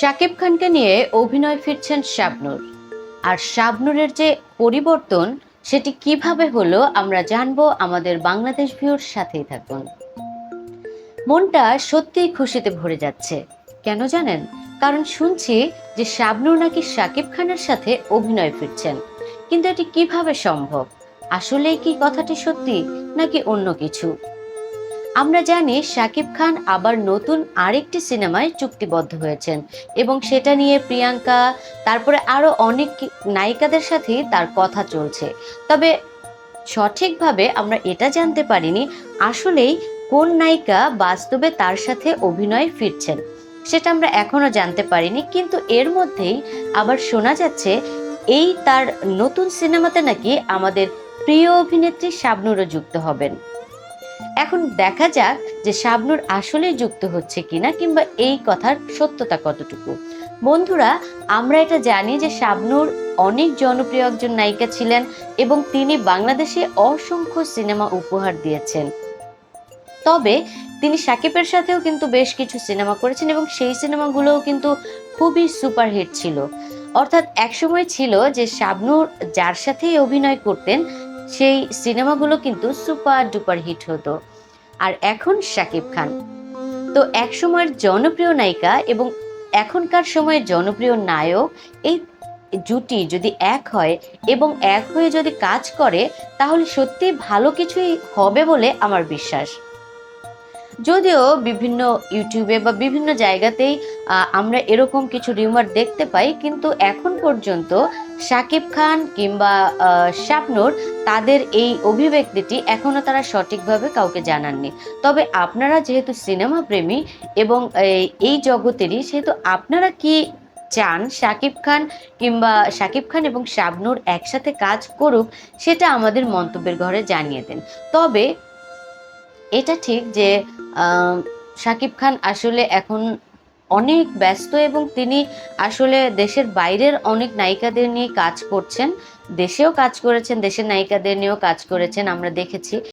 শাকিব খানকে নিয়ে অভিনয় ফিরছেন শাবনূর। আর শাবনূরের যে পরিবর্তন, সেটি কীভাবে হলো আমরা জানব আমাদের বাংলাদেশ ভিউর সাথেই থাকুন। মনটা সত্যিই খুশিতে ভরে যাচ্ছে। কেন জানেন? কারণ শুনছি যে শাবনুর নাকি শাকিব খানের সাথে অভিনয় ফিরছেন। কিন্তু এটি কীভাবে সম্ভব? আসলেই কি কথাটি সত্যি নাকি অন্য কিছু? আমরা জানি শাকিব খান আবার নতুন আরেকটি সিনেমায় চুক্তিবদ্ধ হয়েছেন এবং সেটা নিয়ে প্রিয়াঙ্কা, তারপরে আরও অনেক নায়িকাদের সাথেই তার কথা চলছে। তবে সঠিকভাবে আমরা এটা জানতে পারিনি আসলেই কোন নায়িকা বাস্তবে তার সাথে অভিনয় ফিরছেন। সেটা আমরা এখনও জানতে পারিনি, কিন্তু এর মধ্যেই আবার শোনা যাচ্ছে, এই তার নতুন সিনেমাতে নাকি আমাদের প্রিয় অভিনেত্রী শাবনুরও যুক্ত হবেন। এখন দেখা যাক যে শাবনুর আসলে যুক্ত হচ্ছে কিনা কিংবা এই কথার সত্যতা কতটুকু। বন্ধুরা, আমরা এটা জানি যে শাবনুর অনেক জনপ্রিয় একজন নায়িকা ছিলেন এবং তিনি বাংলাদেশে অসংখ্য সিনেমা উপহার দিয়েছেন। তবে তিনি সাকিবের সাথেও কিন্তু বেশ কিছু সিনেমা করেছেন এবং সেই সিনেমাগুলোও কিন্তু খুবই সুপারহিট ছিল। অর্থাৎ একসময় ছিল যে শাবনুর যার সাথেই অভিনয় করতেন সেই সিনেমাগুলো কিন্তু সুপার ডুপার হিট হতো। আর এখন শাকিব খান। তো একসময়ের জনপ্রিয় নায়িকা এবং এখনকার সময়ের জনপ্রিয় নায়ক এই জুটি যদি এক হয় এবং এক হয়ে যদি কাজ করে, তাহলে সত্যি ভালো কিছুই হবে বলে আমার বিশ্বাস। যদিও বিভিন্ন ইউটিউবে বা বিভিন্ন জায়গাতেই আমরা এরকম কিছু রিউমার দেখতে পাই কিন্তু এখন পর্যন্ত শাকিব খান কিংবা আহ, শাবনূর তাদের এই অভিব্যক্তিটি এখনও তারা সঠিকভাবে কাউকে জানাননি। তবে আপনারা যেহেতু সিনেমা প্রেমী এবং এই জগতেরই সেহেতু আপনারা কি চান শাকিব খান কিংবা শাকিব খান এবং শাবনূর একসাথে কাজ করুক সেটা আমাদের মন্তব্যের ঘরে জানিয়ে দেন। তবে এটা ঠিক যে শাকিব খান আসলে এখন অনেক ব্যস্ত এবং তিনি আসলে দেশের বাইরের অনেক নায়িকাদের নিয়ে কাজ করছেন। দেশেও কাজ করেছেন, দেশের নায়িকাদের নিয়েও কাজ করেছেন, আমরা দেখেছি।